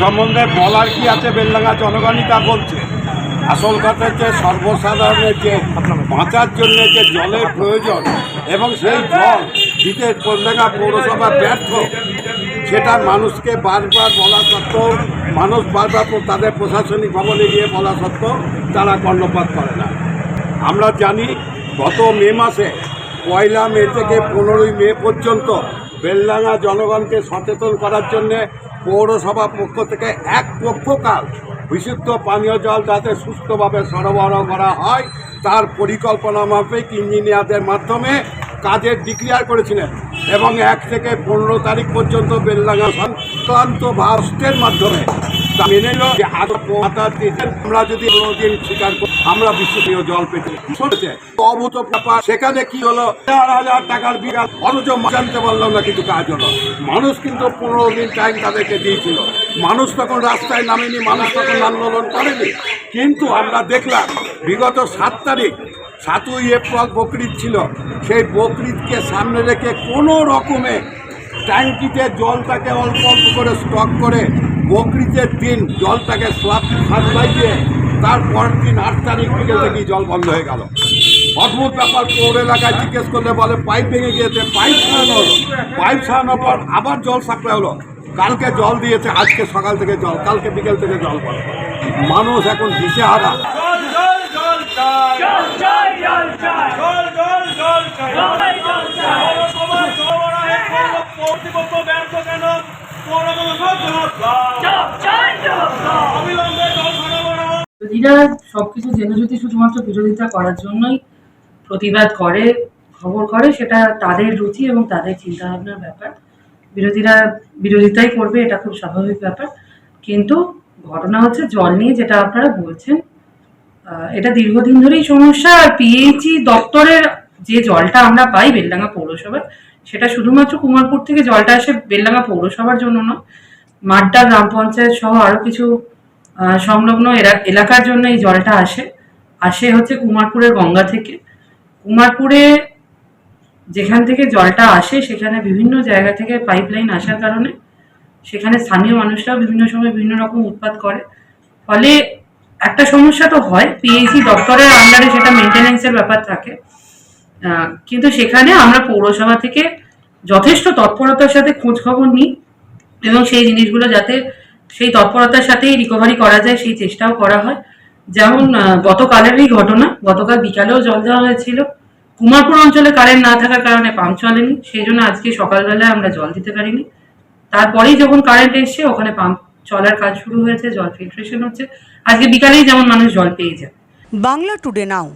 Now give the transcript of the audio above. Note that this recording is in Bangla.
সম্বন্ধে বলার কি আছে বেলডাঙ্গা জনগণই তা বলছে? আসল কথা হচ্ছে সর্বসাধারণের যে বাঁচার জন্য যে জলের প্রয়োজন এবং সেই জল দিতে বেলডাঙ্গা পৌরসভা ব্যর্থ, সেটা মানুষকে বারবার বলা সত্ত্বেও, মানুষ বারবার তাদের প্রশাসনিক ভবনে গিয়ে বলা সত্ত্বেও তারা কর্ণপাত করে না। আমরা জানি গত মে মাসে, পয়লা মে থেকে পনেরোই মে পর্যন্ত বেলডাঙ্গা জনগণকে সচেতন করার জন্যে পৌরসভা পক্ষ থেকে এক পক্ষকাল বিশুদ্ধ পানীয় জল যাতে সুস্থভাবে সরবরাহ করা হয়, তার পরিকল্পনা মাফিক ইঞ্জিনিয়ারদের মাধ্যমে কাজের ডিক্লিয়ার করেছিলেন এবং এক থেকে পনেরো তারিখ পর্যন্ত বেলডাঙ্গা সংক্রান্ত ভাস্টের মাধ্যমে মেনে নিল যে আমরা যদি কোনোদিন স্বীকার করি, আমরা বিশুদ্ধীয় জল পেতে শুনেছে? অভূত ব্যাপার সেখানে কি হলো? চার হাজার টাকার বিঘা অথচ জানতে পারলাম না, কিছু কাজ হলো মানুষ কিন্তু পনেরো দিন টাইম তাদেরকে দিয়েছিল। মানুষ তখন রাস্তায় নামেনি, মানুষ তখন আন্দোলন করেনি। কিন্তু আমরা দেখলাম, বিগত সাত তারিখ, সাতই এপ্রিল বকরিদ ছিল। সেই বকরিদকে সামনে রেখে কোনো রকমে ট্যাঙ্কিতে জলটাকে অল্প অল্প করে স্টক করে বকরিদের দিন জলটাকে স্লাব সাপ্লাই দিয়ে তারপর দিন আট তারিখ বিকেল থেকেই জল বন্ধ হয়ে গেল অদ্ভুত ব্যাপার পৌর এলাকায় জিজ্ঞেস করলে বলে পাইপ ভেঙে গিয়েছে পাইপ সারানো হলো পাইপ সারানোর পর আবার জল সাপ্লাই হলো কালকে জল দিয়েছে আজকে সকাল থেকে জল কালকে বিকেল থেকে জল বন্ধ মানুষ এখন দিশেহারা কর্তৃপক্ষ ব্যর্থ কেন বিরোধীরা সবকিছু জেনে যদি শুধুমাত্র বিরোধিতা করার জন্যই প্রতিবাদ করে, খবর করে, সেটা তাদের রুচি এবং তাদের চিন্তাভাবনার ব্যাপার। বিরোধীরা বিরোধিতাই করবে, এটা খুব স্বাভাবিক ব্যাপার। কিন্তু ঘটনা হচ্ছে জল নিয়ে যেটা আপনারা বলছেন এটা দীর্ঘদিন ধরেই সমস্যা। আর পিএইচই দপ্তরের যে জলটা আমরা পাই বেলডাঙ্গা পৌরসভায় সেটা শুধুমাত্র কুমারপুর থেকে জলটা আসে বেলডাঙ্গা পৌরসভার জন্য না মাড্ডা গ্রাম পঞ্চায়েত সহ আরও কিছু সংলগ্ন এলাকার জন্য এই জলটা আসে। আসে হচ্ছে কুমারপুরের গঙ্গা থেকে। কুমারপুরে যেখান থেকে জলটা আসে, সেখানে বিভিন্ন জায়গা থেকে পাইপলাইন আসার কারণে সেখানে স্থানীয় মানুষরাও বিভিন্ন সময় বিভিন্ন রকম উৎপাত করে। ফলে একটা সমস্যা তো হয় পিএইচি দপ্তরের আন্ডারে সেটা মেনটেন্যান্সের ব্যাপার থাকে। কিন্তু সেখানে আমরা পৌরসভা থেকে যথেষ্ট তৎপরতার সাথে খোঁজ খবর নিই এবং সেই জিনিসগুলো যাতে সেই তৎপরতার সাথেই রিকভারি করা যায়, সেই চেষ্টাও করা হয়। যেমন গতকালেরই ঘটনা, গতকাল বিকালেও জল দেওয়া হয়েছিল। কুমারপুর অঞ্চলে কারেন্ট না থাকার কারণে পাম্প চলেনি, সেই জন্য আজকে সকালবেলায় আমরা জল দিতে পারিনি। তারপরেই যখন কারেন্ট এসছে, ওখানে পাম্প চলার কাজ শুরু হয়েছে, জল ফিল্ট্রেশন হচ্ছে। আজকে বিকালেই যেমন মানুষ জল পেয়ে যায়। বাংলা টুডে নাও